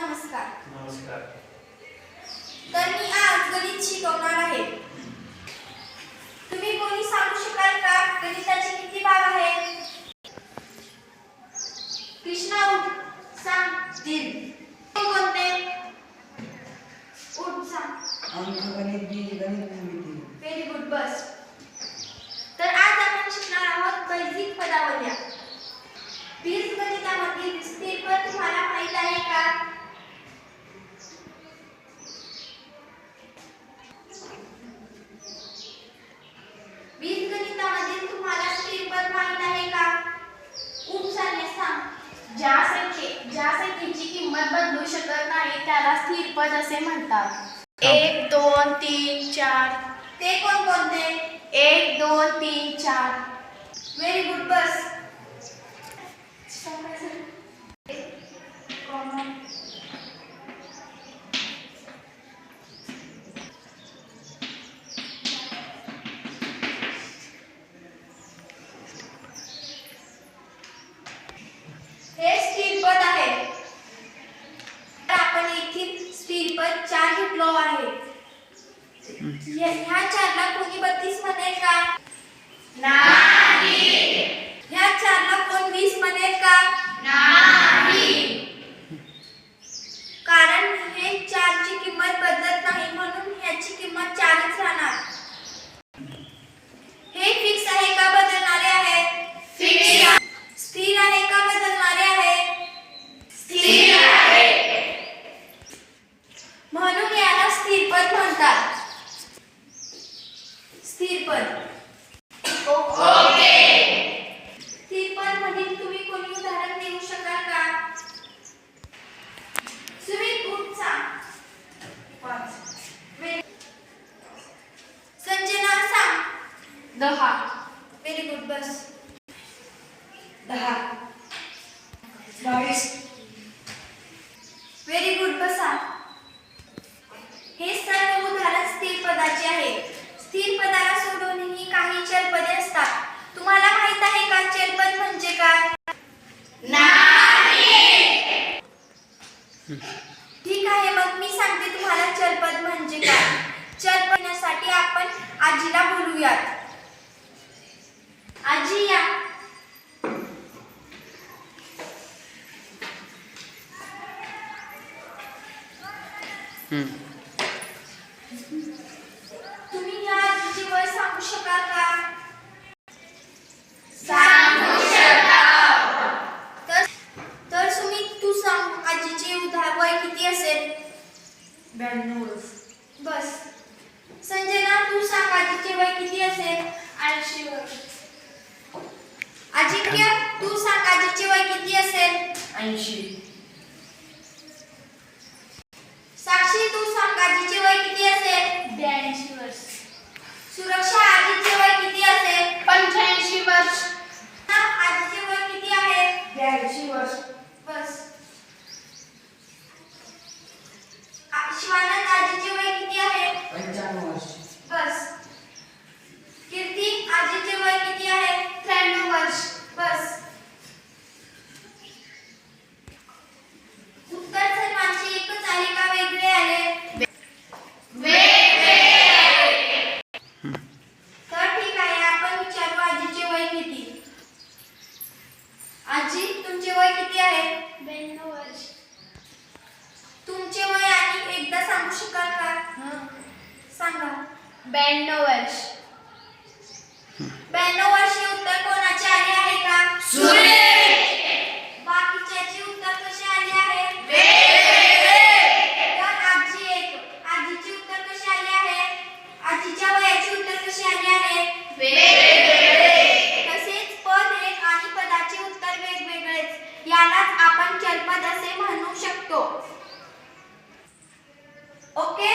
नमस्कार. नमस्कार. तर मी आज गणित शिकवणार आहे तुम्ही कोणी सांगू शकाल का गणिताचे किती भाग आहेत? कृष्णा उठ सांग तीन कोणते? उठ सांग. अंकगणित बीजगणित भूमिती व्हेरी गुड बस. तर आज आपण शिकणार आहोत बैजिक पदावल्या बीजगणितामधील स्थिर पद तुम्हाला माहीत आहे का बीजगणितामधील तुम्हाला स्थिर पद माहीत आहे का उपसाने सांग ज्या संख्ये ज्या संख्येची किंमत बदलू शकत नाही त्याला असे म्हणतात? एक दोन तीन चार. ते कोणकोणते एक दोन तीन चार. व्हेरी गुड बस हे स्थिर पद आहे तर आपण येथील स्थिर पद चार घेतलो आहे ह्या ह्या चारला कोणी बत्तीस म्हणेल का ह्या चारला कोण वीस म्हणेल का कारण हे चारची किंमत बदलत नाही म्हणून ह्याची किंमत चारच राहणार हे फिक्स आहे का बदलणारे आहे स्थिर आहे का बदलणारे आहे म्हणून याला स्थिर पद म्हणतात स्थिर पद स्थिर पद मधील तुम्ही कोणी उदाहरण देऊ शकाल का स्विमिंग पूलचा Very- संजना सांग दहा व्हेरी गुड बस दहा बावीस व्हेरी गुड बसा हे सर्व उदाहरण स्थिर पदाचे आहे स्थिर पदाला सोडून ही काही चलपदे असतात तुम्हाला माहीत आहे का चलपद म्हणजे काय ठीक आहे मग मी सांगते तुम्हाला चलपद म्हणजे काय चलपदसाठी आपण आजीला बोलूयात आजी या हम्म. तुम्ही या आजीची वय सांगू शकाल का? तर तर सुमित तू सांग आजीचे उदा वय किती असेल? ब्याण्णव बस. संजना तू सांग आजीचे वय किती असेल? ऐंशी अजिंक्य तू सांग आजीचे वय किती असेल? ऐंशी. साक्षी तू सांग आजीचे वय किती असेल? ब्याऐंशी वर्ष. सुरक्षा आजीचे वय किती असेल? पंच्याऐंशी वर्ष. आजीचे वय किती आहे? ब्याऐंशी वर्ष. बस. शिवानंद आजीचे वय किती आहे पंच्याण्णव वर्ष बस कीर्ती आजीचे वय किती आहे त्र्याण्णव वर्ष बस उत्तर सर्वांचे एकच आले का वेगळे आले तर ठीक आहे आपण विचारू आजीचे वय किती आजी तुमचे वय किती आहे ब्याण्णव वर्ष तुमचे वय आणि एकदा सांगू शकाल का सांगा. ब्याण्णव वर्ष. ब्याण्णव वर्षे उत्तर कोणाचे आले आहे का बाकीच्याचे उत्तर कसे आले आहे तर आजी एक आजीचे उत्तर कसे आले आहे आजीच्या वयाचे उत्तर कसे आले आहे तसेच पद एक आणि पदाचे उत्तर वेगवेगळेच यालाच आपण चलपद असे म्हणू शकतो ओके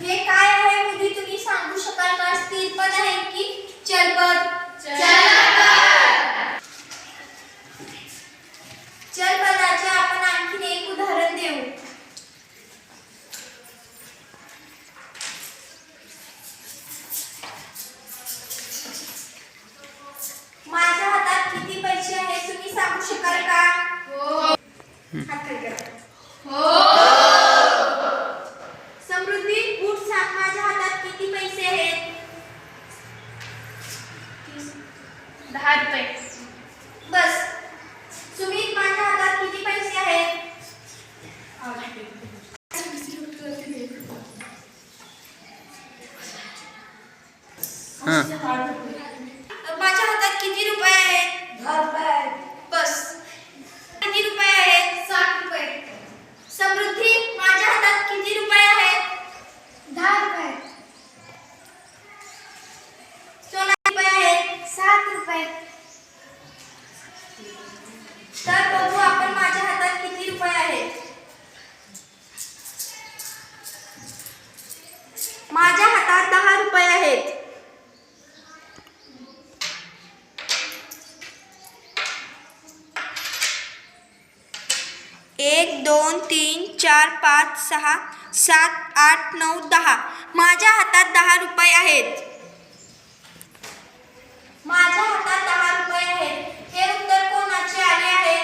हे काय आहे? मुली तुम्ही सांगू शकाल का? स्थिर पद आहे की चलपद चल आपण आणखीन एक उदाहरण देऊ माझ्या हातात किती पैसे आहेत तुम्ही सांगू शकाल का हात खाली करा. समृद्धी बूट सांग माझ्या हातात किती पैसे आहेत? दहा रुपये बस सुमित माझ्या हातात किती पैसे आहेत हां माझ्या हातात किती रुपये आहेत दहा रुपये बस किती रुपये आहेत साठ रुपये समृद्धी माझ्या हातात किती रुपये आहेत दहा रुपये सोळा रुपये आहेत सात रुपये तर बघू आपण माझ्या हातात किती रुपये आहेत माझ्या हातात दहा रुपये आहेत एक दोन तीन चार पाच सहा सात आठ नऊ दहा. माझ्या हातात दहा रुपये आहेत. माझ्या हातात दहा रुपये आहेत. हे उत्तर कोणाचे आले आहे?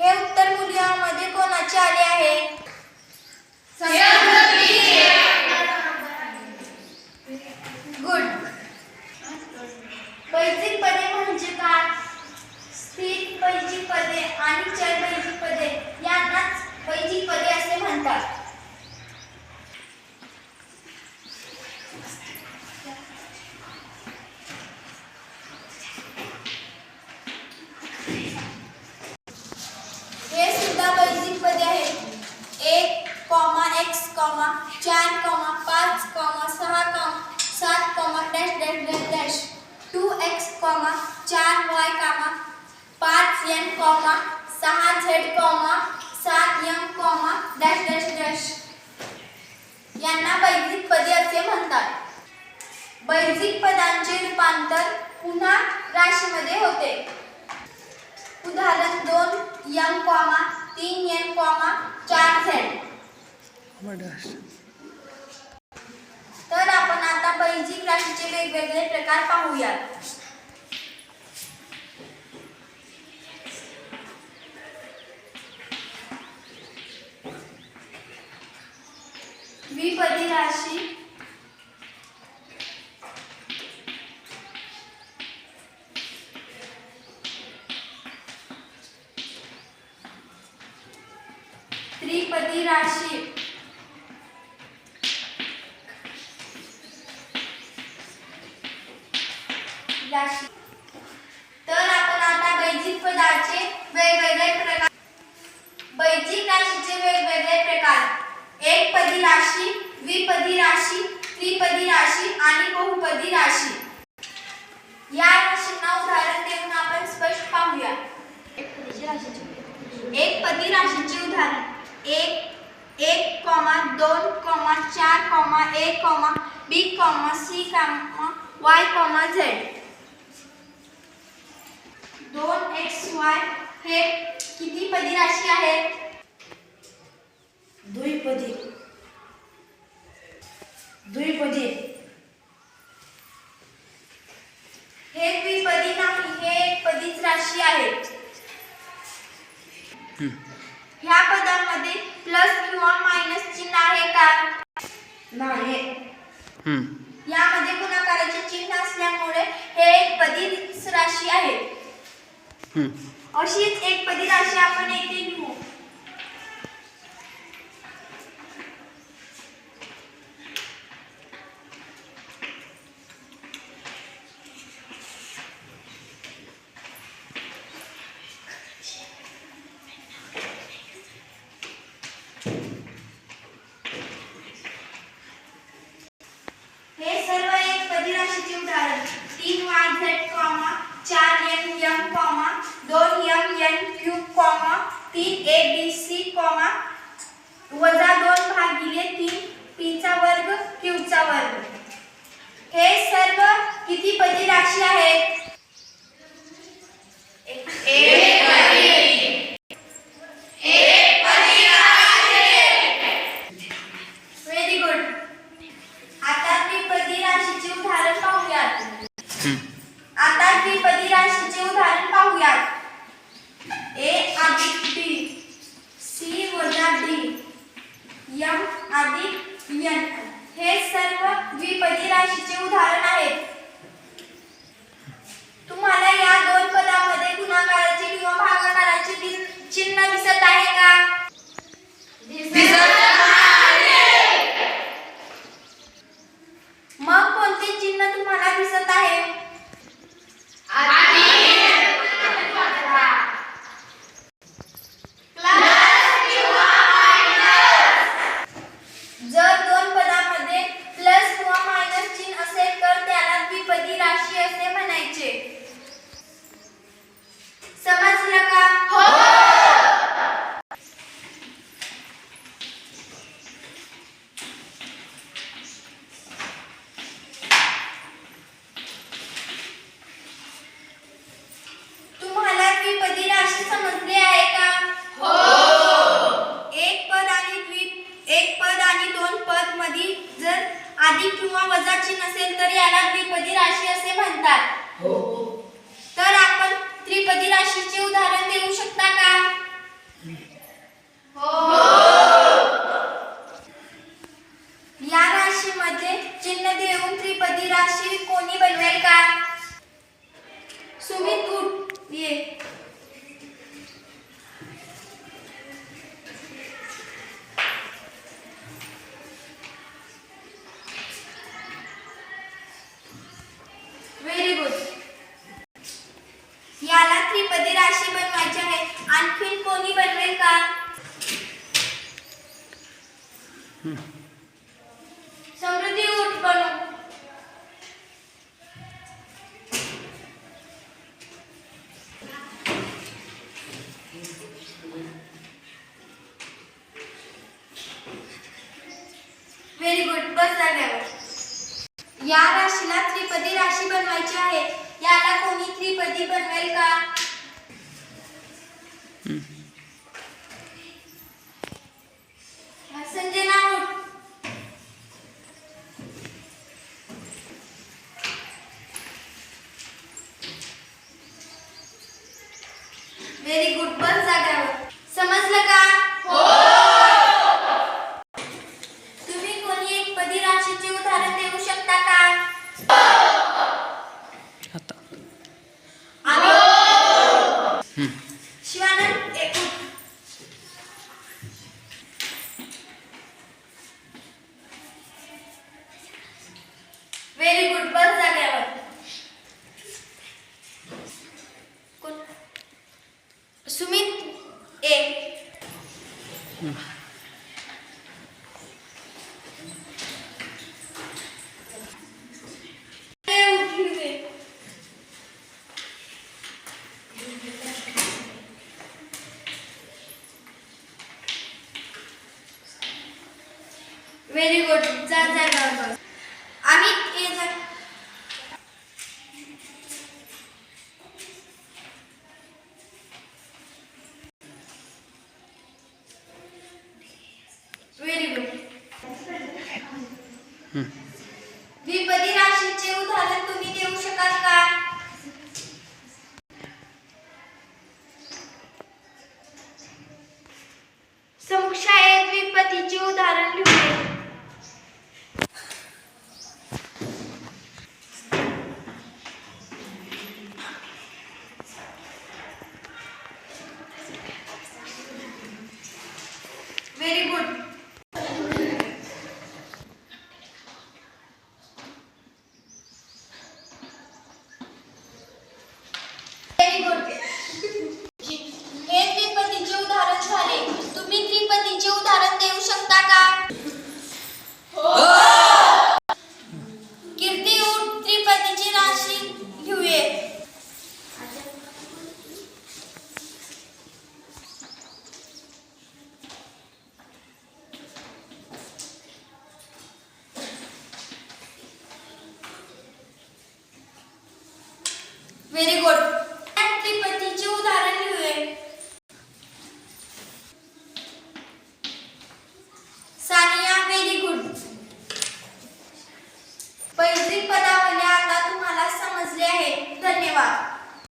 हे उत्तर मूल्यामध्ये कोणाचे आले आहे गुड बैजिक पदे म्हणजे काय स्थिर बैजिक पदे आणि चल बैजिक पदे यांनाच बैजिक पदे असे म्हणतात हे सुद्धा बैजिक पदे आहेत एक कॉमा एक्स कॉमा चार कॉमा पाच कॉमा सहा कॉमा सात comma dash dash dash dash two X comma चार वाय कॉमा पाच एन कॉमा सहा झेड कॉमा सात M comma dash dash dash. यांना बैजिक पदे असे म्हणतात. बैजिक पदांचे रूपांतर पुन्हा राशीमध्ये होते. उदाहरण दोन यम कॉमा तीन एन कॉमा चार झेड. तर आपण आता बैजिक राशीचे वेगवेगळे प्रकार पाहूयात. द्विपदी राशी त्रिपदी राशी राशी तर आपण आता बैजिक पदाचे वेगवेगळे प्रकार बैजिक राशीचे वेगवेगळे प्रकार एक पदी राशी द्विपदी राशी त्रिपदी राशी आणि कोणती राशी या राशींना उदाहरण देऊन आपण स्पष्ट पाहूया. एक पदी राशीचे उदाहरण. एक एक कॉमा दोन कॉमा चार कॉमा एक comma B comma C comma Y comma Z. दोन एक्स वाय हे किती पदी राशी आहे? द्विपदी द्विपदी हे द्विपदी नाही हे एक पदीच राशी आहे. ह्या पदांमध्ये प्लस किंवा मायनस चिन्ह आहे का नाही. यामध्ये गुणाकाराचे चिन्ह असल्यामुळे हे एक पदीच राशी आहे. अशीच एक पदी राशी आपण येथे लिहू हे सर्व झेड कॉमा चार एन एम कॉमा तीन ए बी सी कॉमा वजा दोन भागिले तीन पीचा वर्ग क्यूचा वर्ग. हे सर्व किती पदी राशी आहेत? व्हेरी गुड आता द्विपदी राशीचे उदाहरण पाहूयात. आता द्विपदी राशीचे उदाहरण पाहूयात ए अधिक बी सी वजा डी यम अधिक यन. हे सर्व द्विपदी राशीचे उदाहरण आहेत. तुम्हाला या दोन पदामध्ये गुणाकाराचे किंवा भागाकाराचे चिन्ह दिसत आहे का? मग कोणते चिन्ह तुम्हाला दिसत आहे जर दोन पदामध्ये प्लस किंवा मायनस चिन्ह असेल तर त्याला द्विपदी राशी असे म्हणायचे समजलं का तुम्हाला द्विपदी राशी समजली आहे का एक पद आणि द्वि एक पद आणि दोन पदमध्ये जर अधिक किंवा वजा चिन्ह असेल तर याला द्विपदी राशी असे म्हणतात तर आपण त्रिपदी राशीचे उदाहरण देऊ शकता का या राशीमध्ये चिन्ह देऊन त्रिपदी राशी कोणी बनवेल का सुमित उठ ये व्हेरी गुड याला त्रिपदी राशी बनवायची आहे आणखीन कोणी बनवेल का समृद्धी उठ बनव व्हेरी गुड बस या राशीला त्रिपदी राशी बनवायची आहे. याला कोणी त्रिपदी बनवेल का? संजय नाव व्हेरी गुड बस जाग्यावर समजलं का?